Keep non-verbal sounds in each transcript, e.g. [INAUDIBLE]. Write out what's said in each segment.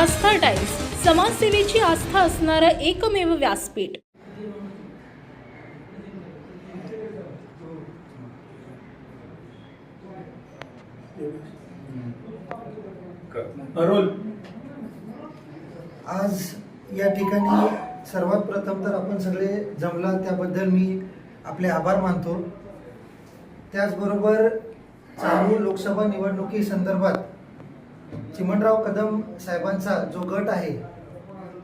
आस्था times समाजसेवेची आस्था असणारं एकमेव व्यासपीठ. अरुल आज या ठिकाणी सर्वात प्रथम तर आपण सगळे जमला त्याबद्दल मी आपले आभार मानतो. त्याचबरोबर चालू लोकसभा निवडणुकी संदर्भात चिमणराव कदम साहेबांचा जो गट आहे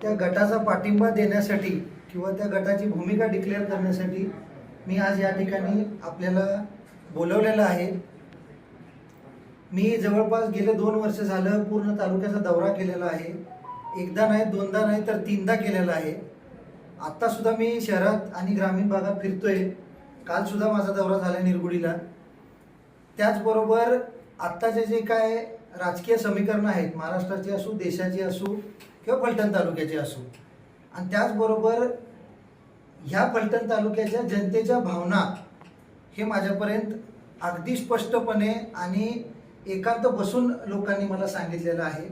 त्या गटाचा पाठिंबा देण्यासाठी किंवा त्या गटाची भूमिका डिक्लेअर करण्यासाठी मी आज या ठिकाणी आपल्याला बोलवलेलं आहे. मी जवळपास गेले दोन वर्ष झालं पूर्ण तालुक्याचा दौरा केलेला आहे. एकदा नाही दोनदा नाही तर तीनदा केलेला आहे. आत्तासुद्धा मी शहरात आणि ग्रामीण भागात फिरतोय. कालसुद्धा माझा दौरा झाला निरगुडीला. त्याचबरोबर आत्ताचे जे काय राजकीय समीकरणं आहेत महाराष्ट्राची असू देशाची असू किंवा फलटण तालुक्याची असू. आणि त्याचबरोबर ह्या फलटण तालुक्याच्या जनतेच्या भावना हे माझ्यापर्यंत अगदी स्पष्टपणे आणि एकांत बसून लोकांनी मला सांगितलेलं आहे.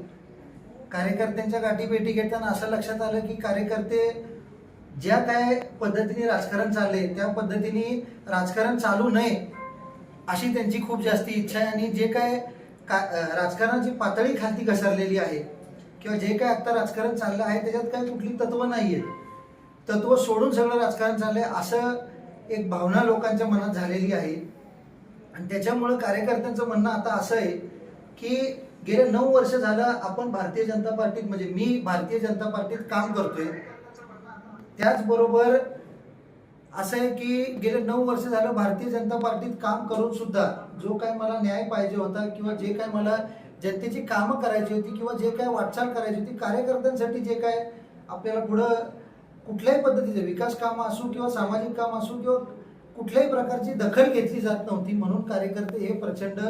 कार्यकर्त्यांच्या गाठीभेटी घेताना असं लक्षात आलं की कार्यकर्ते ज्या काय पद्धतीने राजकारण चालले त्या पद्धतीने राजकारण चालू नये अशी त्यांची खूप जास्ती इच्छा आहे. आणि जे काय का राजकारणाची पातळी खालती घसरलेली आहे. किंवा जे काय आत्ता राजकारण चाललं आहे त्याच्यात काही कुठली तत्व नाही आहेत तत्व सोडून सगळं राजकारण चाललंय असं एक भावना लोकांच्या मनात झालेली आहे. आणि त्याच्यामुळं कार्यकर्त्यांचं म्हणणं आता असं आहे की गेले नऊ वर्ष झालं आपण भारतीय जनता पार्टीत म्हणजे मी भारतीय जनता पार्टीत काम करतोय. त्याचबरोबर असं आहे की गेले नऊ वर्ष झालं भारतीय जनता पार्टीत काम करून सुद्धा जो काय मला न्याय पाहिजे होता किंवा जे काय मला जनतेची कामं करायची होती किंवा जे काय वाटचाल करायची होती कार्यकर्त्यांसाठी जे काय आपल्याला पुढं कुठल्याही पद्धतीचे विकास कामं असू किंवा सामाजिक काम असू किंवा कुठल्याही प्रकारची दखल घेतली जात नव्हती म्हणून कार्यकर्ते हे प्रचंड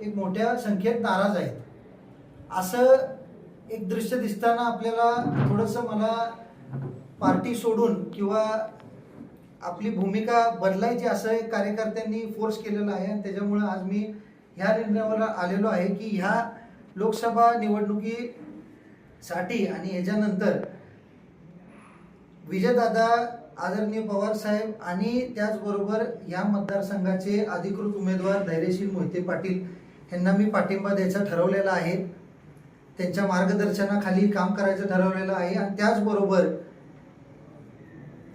एक मोठ्या संख्येत नाराज आहेत. असं एक दृश्य दिसताना आपल्याला थोडंसं मला पार्टी सोडून किंवा आपली भूमिका बदलायची असं एक कार्यकर्त्यांनी फोर्स केलेलं आहे. आणि त्याच्यामुळं आज मी ह्या निर्णयावर आलेलो आहे की ह्या लोकसभा निवडणुकीसाठी आणि ह्याच्यानंतर विजयदादा आदरणीय पवार साहेब आणि त्याचबरोबर या मतदारसंघाचे अधिकृत उमेदवार धैर्यशील मोहिते पाटील यांना मी पाठिंबा द्यायचा ठरवलेला आहे. त्यांच्या मार्गदर्शनाखाली काम करायचं ठरवलेलं आहे. आणि त्याचबरोबर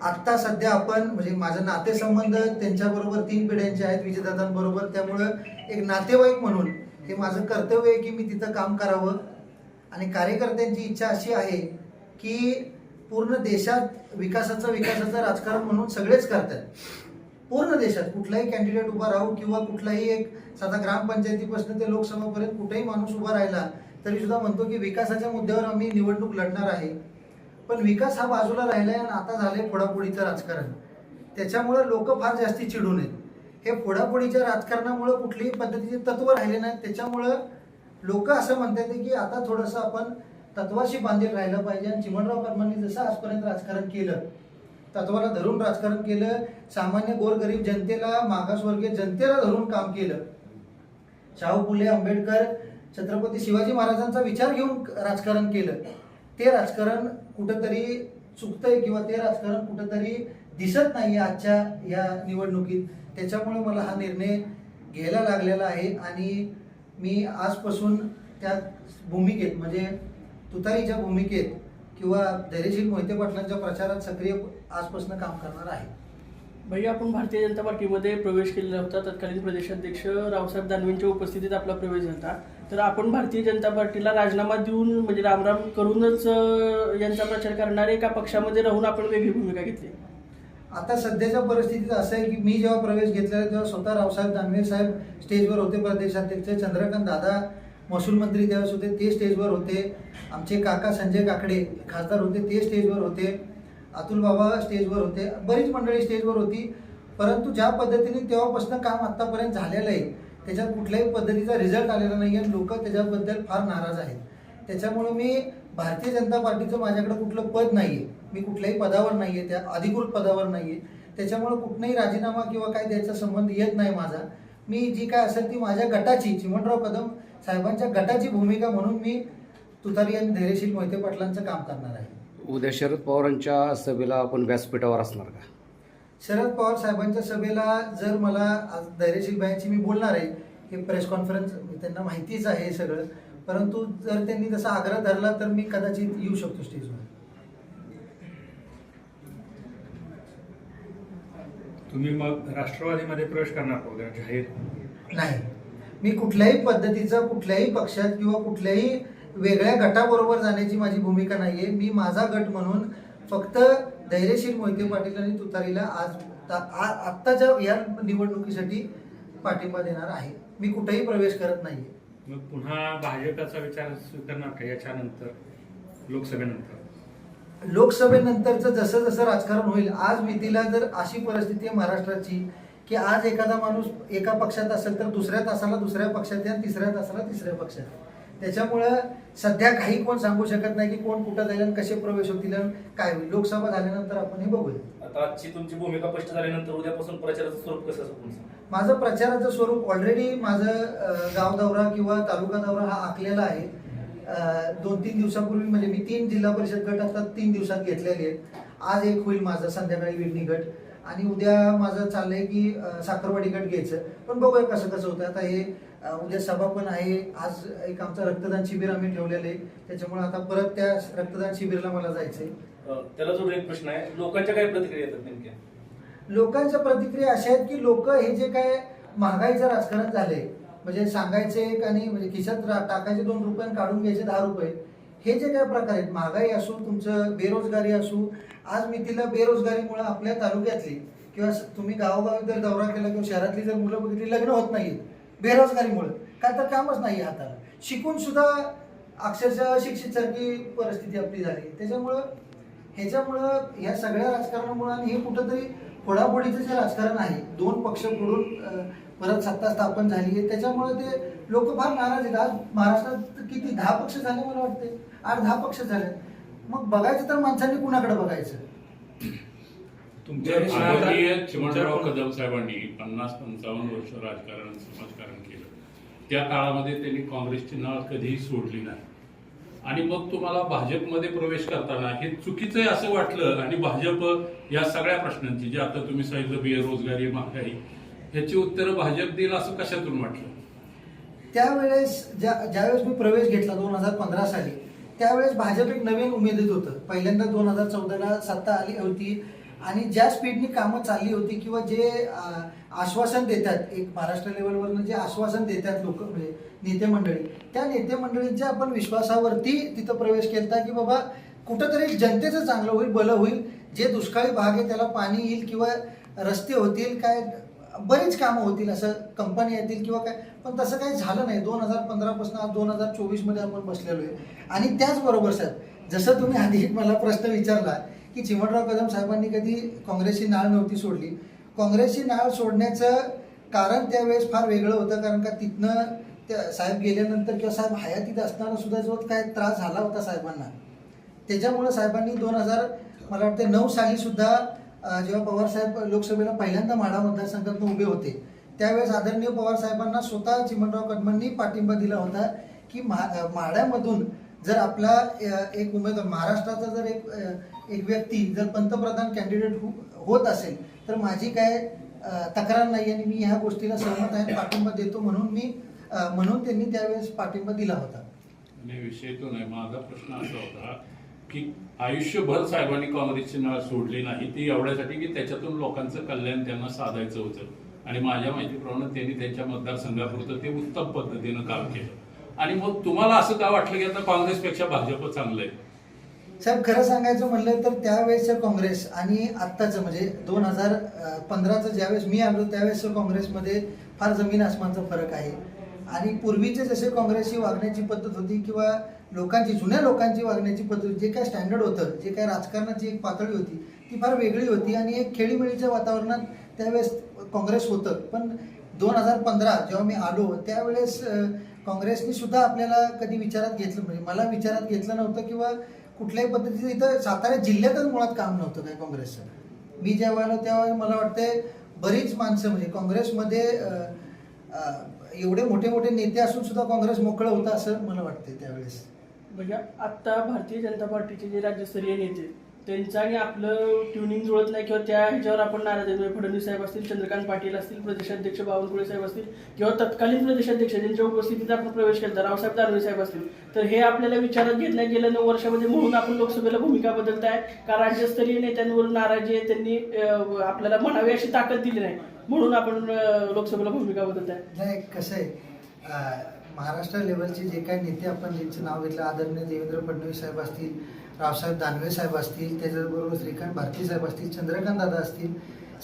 आत्ता सध्या आपण म्हणजे माझं नातेसंबंध त्यांच्याबरोबर तीन पिढ्यांचे आहेत विजेदादांबरोबर त्यामुळं एक नातेवाईक म्हणून हे माझं कर्तव्य आहे की मी तिथं काम करावं. आणि कार्यकर्त्यांची इच्छा अशी आहे की पूर्ण देशात विकासाचं विकासाचं राजकारण म्हणून सगळेच करतात. पूर्ण देशात कुठलाही कॅन्डिडेट उभा राहू किंवा कुठलाही एक साधा ग्रामपंचायतीपासून ते लोकसभापर्यंत कुठेही माणूस उभा राहिला तरी सुद्धा म्हणतो की विकासाच्या मुद्द्यावर आम्ही निवडणूक लढणार आहे. पण विकास हा बाजूला राहिलाय आणि आता झालंय फोडाफोडीचं राजकारण. त्याच्यामुळं लोक फार जास्ती चिडून आहेत. हे फोडाफोडीच्या राजकारणामुळं कुठलीही पद्धतीचे तत्व राहिले नाहीत. त्याच्यामुळं लोक असं म्हणतात की आता थोडंसं आपण तत्वाशी बांधील राहिलं पाहिजे. आणि चिमणराव कर्मांनी जसं आजपर्यंत राजकारण केलं तत्वाला धरून राजकारण केलं सामान्य गोरगरीब जनतेला मागासवर्गीय जनतेला धरून काम केलं. शाहू फुले आंबेडकर छत्रपती शिवाजी महाराजांचा विचार घेऊन राजकारण केलं. ते राजकारण कुठंतरी चुकतंय किंवा ते राजकारण कुठंतरी दिसत नाही आजच्या या निवडणुकीत. त्याच्यामुळे मला हा निर्णय घ्यायला लागलेला आहे आणि मी आजपासून त्या भूमिकेत म्हणजे तुतारीच्या भूमिकेत किंवा धैर्यशील मोहिते पाटलांच्या प्रचारात सक्रिय आजपासून काम करणार आहे. भैया आपण भारतीय जनता पार्टीमध्ये प्रवेश केलेला होता. तत्कालीन प्रदेशाध्यक्ष रावसाहेब दानवेंच्या उपस्थितीत आपला प्रवेश झाला. तर आपण भारतीय जनता पार्टीला राजीनामा देऊन म्हणजे रामराम करूनच यांचा प्रचार करणारे एका पक्षामध्ये राहून आपण वेगळी भूमिका घेतली. आता सध्याच्या परिस्थितीत असं आहे की मी जेव्हा प्रवेश घेतलेला तेव्हा स्वतः रावसाहेब दानवे साहेब स्टेजवर होते प्रदेशाध्यक्ष चंद्रकांत दादा महसूल मंत्री त्यावेळेस होते ते स्टेजवर होते. आमचे काका संजय काकडे खासदार होते ते स्टेजवर होते. अतुल बाबा स्टेजवर होते. बरीच मंडळी स्टेजवर होती. परंतु ज्या पद्धतीने तेव्हापासून काम आत्तापर्यंत झालेलं आहे त्याच्यात कुठल्याही पद्धतीचा रिझल्ट आलेला नाही आणि लोक त्याच्याबद्दल फार नाराज आहेत. त्याच्यामुळे मी भारतीय जनता पार्टीचं माझ्याकडे कुठलं पद नाही आहे मी कुठल्याही पदावर नाही आहे त्या अधिकृत पदावर नाही आहे त्याच्यामुळे कुठलाही राजीनामा किंवा काय द्यायचा संबंध येत नाही माझा. मी जी काय असेल ती माझ्या गटाची चिमणराव कदम साहेबांच्या गटाची भूमिका म्हणून मी तुतारी आणि धैर्यशील मोहिते पाटलांचं काम करणार आहे. उद्या शरद पवारांच्या सभेला आपण व्यासपीठावर असणार का? शरद पवार साहेबांच्या सभेला जर मला आज धैर्यशील बायांची मी बोलणार आहे हे प्रेस कॉन्फरन्स त्यांना माहितीच आहे हे सगळं. परंतु जर त्यांनी तसा आग्रह धरला तर मी कदाचित येऊ शकतो स्टेजवर. तुम्ही मग राष्ट्रवादीमध्ये प्रवेश करणार का जाहीर? नाही. मी कुठल्याही पद्धतीचा कुठल्याही पक्षात किंवा कुठल्याही वेगळ्या गटाबरोबर जाण्याची माझी भूमिका नाही आहे मी माझा गट म्हणून फक्त धैर्यशील मोहिते पाटील आणि तुतारीला आज आत्ताच्या या निवडणुकीसाठी पाठिंबा देणार आहे. मी कुठेही प्रवेश करत नाही मग पुन्हा भाजपचा विचार स्वीकारणार का याच्यानंतर? लोकसभेनंतर. लोकसभेनंतरचं जसं जसं राजकारण होईल आज मितीला जर अशी परिस्थिती आहे महाराष्ट्राची की आज एखादा माणूस एका पक्षात असेल तर दुसऱ्या तासाला दुसऱ्या पक्षात आणि तिसऱ्या तासाला तिसऱ्या पक्षात. त्याच्यामुळं सध्या काही कोण सांगू शकत नाही की कोण कुठं जाईल आणि कसे प्रवेश होतील आणि काय होईल. लोकसभा झाल्यानंतर आपण हे बघूया. आता आजची तुमची भूमिका स्पष्ट झाल्यानंतर उद्यापासून प्रचाराचं स्वरूप कसं असेल तुमचं? माझं प्रचाराचं स्वरूप ऑलरेडी माझं अं, गाव दौरा किंवा तालुका दौरा हा आखलेला आहे. अं, दोन तीन दिवसापूर्वी म्हणजे मी तीन जिल्हा परिषद गट आता तीन दिवसात घेतलेले आहेत. आज एक होईल माझं संध्याकाळी विडणी गट. आणि उद्या माझं चाललंय की अं, साखरवाडी गट घ्यायचं. पण बघूया कसं कसं होतं. आता हे उद्या सभा पण आहे. आज एक आमचं रक्तदान शिबिर आम्ही ठेवलेलं आहे. त्याच्यामुळे आता परत त्या रक्तदान शिबिरला मला जायचंय. त्याला जोडून एक प्रश्न आहे. लोकांच्या काय प्रतिक्रिया येतात नेमक्या? लोकांच्या प्रतिक्रिया अशा आहेत की लोक हे जे काय महागाईचं राजकारण झालंय म्हणजे सांगायचे एक आणि म्हणजे खिशात टाकायचे दोन रुपये काढून घ्यायचे दहा रुपये हे जे काय प्रकार आहेत महागाई असू तुमचं बेरोजगारी असू आज मितीला बेरोजगारीमुळे आपल्या तालुक्यातली किंवा तुम्ही गावोगावी जर दौरा केला किंवा शहरातली जर मुलं बघितली लग्न होत नाहीत. बेरोजगारीमुळे. काय तर कामच नाही हाताला. शिकून सुद्धा अक्षरशः शिक्षित सारखी परिस्थिती आपली झाली. त्याच्यामुळं ह्याच्यामुळं ह्या सगळ्या राजकारणामुळं आणि हे कुठंतरी फोडाफोडीचं जे राजकारण आहे दोन पक्ष फोडून परत सत्ता स्थापन झाली आहे त्याच्यामुळे ते लोक फार नाराज आहेत. आज महाराष्ट्रात किती दहा पक्ष झाले मला वाटते आठ दहा पक्ष झाले. मग बघायचं तर माणसांनी कुणाकडे बघायचं? आदरणीय चिमणराव कदम साहेबांनी पन्नास पंचावन्न वर्ष राजकारण समाजकारण केलं त्या काळामध्ये त्यांनी काँग्रेसची नाळ कधीही सोडली नाही. आणि मग तुम्हाला भाजपमध्ये प्रवेश करताना हे चुकीचं आहे असं वाटलं आणि भाजप या सगळ्या प्रश्नांची जी आता तुम्ही सांगितलं बेरोजगारी महागाई ह्याची उत्तरं भाजप देईल असं कशातून वाटलं? त्यावेळेस ज्या ज्यावेळेस मी प्रवेश घेतला दोन हजार पंधरा साली त्यावेळेस भाजप एक नवीन उमेदीत होतं. पहिल्यांदा दोन हजार चौदाला सत्ता आली होती. आणि ज्या स्पीडनी कामं चालली होती किंवा जे आश्वासन देतात एक महाराष्ट्र लेवलवरनं जे आश्वासन देतात लोक म्हणजे नेते मंडळी त्या नेते मंडळींच्या आपण विश्वासावरती तिथं प्रवेश केला की बाबा कुठंतरी जनतेचं चांगलं होईल भलं होईल जे दुष्काळी भाग आहे त्याला पाणी येईल किंवा रस्ते होतील काय बरीच कामं होतील असं कंपनी येतील किंवा काय पण तसं काही झालं नाही. दोन हजार पंधरापासून आज दोन हजार चोवीसमध्ये आपण बसलेलो आहे. आणि त्याचबरोबर सर जसं तुम्ही आधी मला प्रश्न विचारला की चिमणराव कदम साहेबांनी कधी काँग्रेसची नाळ नव्हती सोडली. काँग्रेसची नाळ सोडण्याचं कारण त्यावेळेस फार वेगळं होतं कारण का तिथनं त्या साहेब गेल्यानंतर किंवा साहेब हयातीत असताना सुद्धा जो काय त्रास झाला होता साहेबांना. त्याच्यामुळं साहेबांनी दोन हजार मला वाटतं नऊ साली सुद्धा जेव्हा पवार साहेब लोकसभेला पहिल्यांदा माढा मतदारसंघातून उभे होते त्यावेळेस आदरणीय पवार साहेबांना स्वतः चिमणराव कदमांनी पाठिंबा दिला होता की मा- माढ्यामधून जर आपला एक उमेदवार महाराष्ट्राचा जर एक एक व्यक्ती जर पंतप्रधान कॅन्डिडेट हो, होत असेल तर माझी काय तक्रार नाही आणि मी ह्या गोष्टीला सहमत आहे पाठिंबा देतो म्हणून मी म्हणून त्यांनी त्यावेळेस पाठिंबा दिला होता. आणि विषय तो नाही माझा प्रश्न असा होता की आयुष्यभर साहेबांनी काँग्रेसची नाळ सोडली नाही ती एवढ्यासाठी की त्याच्यातून लोकांचं कल्याण त्यांना साधायचं होतं. आणि माझ्या माहितीप्रमाणे त्यांनी त्यांच्या मतदारसंघापुरतं ते उत्तम पद्धतीनं काम केलं. आणि मग तुम्हाला असं का वाटलं की आता काँग्रेसपेक्षा भाजप चांगलं आहे? साहेब खरं सांगायचं म्हणलं तर त्यावेळेसचं काँग्रेस आणि आत्ताचं म्हणजे दोन हजार पंधराचं ज्यावेळेस मी आलो त्यावेळेसचं काँग्रेसमध्ये फार जमीन आसमानचा फरक आहे. आणि पूर्वीचे जसे काँग्रेसची वागण्याची पद्धत होती किंवा लोकांची जुन्या लोकांची वागण्याची पद्धत जे काय स्टँडर्ड होतं जे काय राजकारणाची एक पातळी होती ती फार वेगळी होती आणि एक खेळीमेळीच्या वातावरणात त्यावेळेस काँग्रेस होतं. पण दोन हजार पंधरा जेव्हा मी आलो त्यावेळेस काँग्रेसनी सुद्धा आपल्याला कधी विचारात घेतलं म्हणजे मला विचारात घेतलं नव्हतं किंवा कुठल्याही पद्धतीचं इथं सातारा जिल्ह्यातच मुळात काम नव्हतं काय काँग्रेसचं. मी जेव्हा आलो तेव्हा मला वाटते बरीच माणसं म्हणजे काँग्रेसमध्ये एवढे मोठे मोठे नेते असून सुद्धा काँग्रेस मोकळं होतं असं मला वाटते त्यावेळेस. म्हणजे आत्ता भारतीय जनता पार्टीचे जे राज्यस्तरीय नेते त्यांचं आणि आपलं ट्युनिंग जुळत नाही किंवा त्या ह्याच्यावर आपण नाराज आहे म्हणजे फडणवीस साहेब असतील चंद्रकांत पाटील असतील प्रदेशाध्यक्ष बावनकुळे साहेब असतील किंवा तत्कालीन प्रदेशाध्यक्ष ज्यांच्या उपस्थितीत आपण प्रवेश केला रावसाहेब दानवे साहेब असतील. तर हे आपल्याला विचारात घेत नाही. गेल्या नऊ वर्षामध्ये म्हणून आपण लोकसभेला भूमिका बदलत आहे का राज्यस्तरीय नेत्यांवर नाराजी आहे त्यांनी आपल्याला म्हणावी अशी ताकद दिली नाही. म्हणून आपण लोकसभेला भूमिका बदलताय. नाही कसं आहे महाराष्ट्र लेवलचे जे काही नेते आपण ज्यांचं नाव घेतलं आदरणीय देवेंद्र फडणवीस साहेब असतील रावसाहेब दानवे साहेब असतील त्याच्याबरोबर श्रीकांत भारती साहेब असतील चंद्रकांत दादा असतील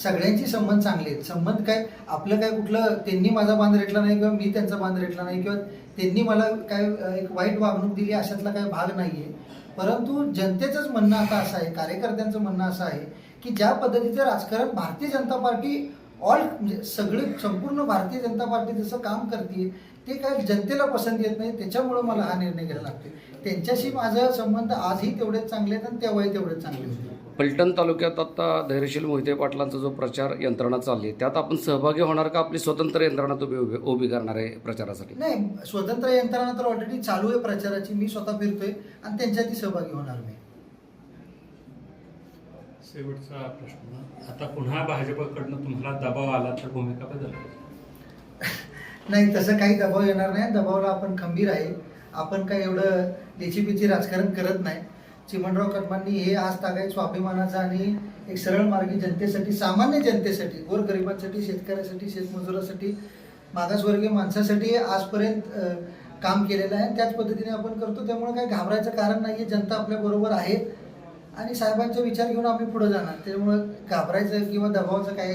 सगळ्यांचे संबंध चांगले आहेत. संबंध काय? आपलं काय कुठलं? त्यांनी माझा बांध रेटला नाही किंवा मी त्यांचा बांध रेटला नाही किंवा त्यांनी मला काय एक वाईट वागणूक दिली अशातला काय भाग नाही आहे परंतु जनतेचंच म्हणणं आता असं आहे कार्यकर्त्यांचं म्हणणं असं आहे की ज्या पद्धतीचं राजकारण भारतीय जनता पार्टी ऑल म्हणजे सगळे संपूर्ण भारतीय जनता पार्टी जसं काम करते ते काय जनतेला पसंत येत नाही त्याच्यामुळं मला हा निर्णय घ्यायला लागते त्यांच्याशी माझा संबंध आजही तेवढेच चांगले आहेत आणि तेव्हाही तेवढेच चांगले होते फलटण तालुक्यात आता धैर्यशील मोहिते पाटलांचा जो प्रचार यंत्रणा चालली आहे त्यात आपण सहभागी होणार का? आपली स्वतंत्र यंत्रणा तुम्ही उभी उभी करणार आहे प्रचारासाठी. नाही स्वतंत्र यंत्रणा तर ऑलरेडी चालू आहे प्रचाराची. मी स्वतः फिरतोय आणि त्यांच्यातही सहभागी होणार मी. शेवटचा प्रश्न. आता पुन्हा भाजपकडनं तुम्हाला दबाव आला तर भूमिका बदल [LAUGHS] नाही तसं काही दबाव येणार नाही. दबावला आपण खंबीर आहे. आपण काय एवढं लेचीपिची राजकारण करत नाही. चिमणराव कदमांनी हे आज तागायत स्वाभिमानाचा आणि एक सरळ मार्गी जनतेसाठी सामान्य जनतेसाठी गोरगरिबांसाठी शेतकऱ्यासाठी शेतमजुरासाठी मागासवर्गीय माणसासाठी आजपर्यंत काम केलेलं आहे. आणि त्याच पद्धतीने आपण करतो. त्यामुळे काही घाबरायचं कारण नाही आहे. जनता आपल्या बरोबर आहे. आणि साहेबांचा विचार घेऊन आम्ही पुढे जाणार. त्यामुळं घाबरायचं किंवा दबावाचं काही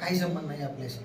काही संबंध नाही आपल्याशी.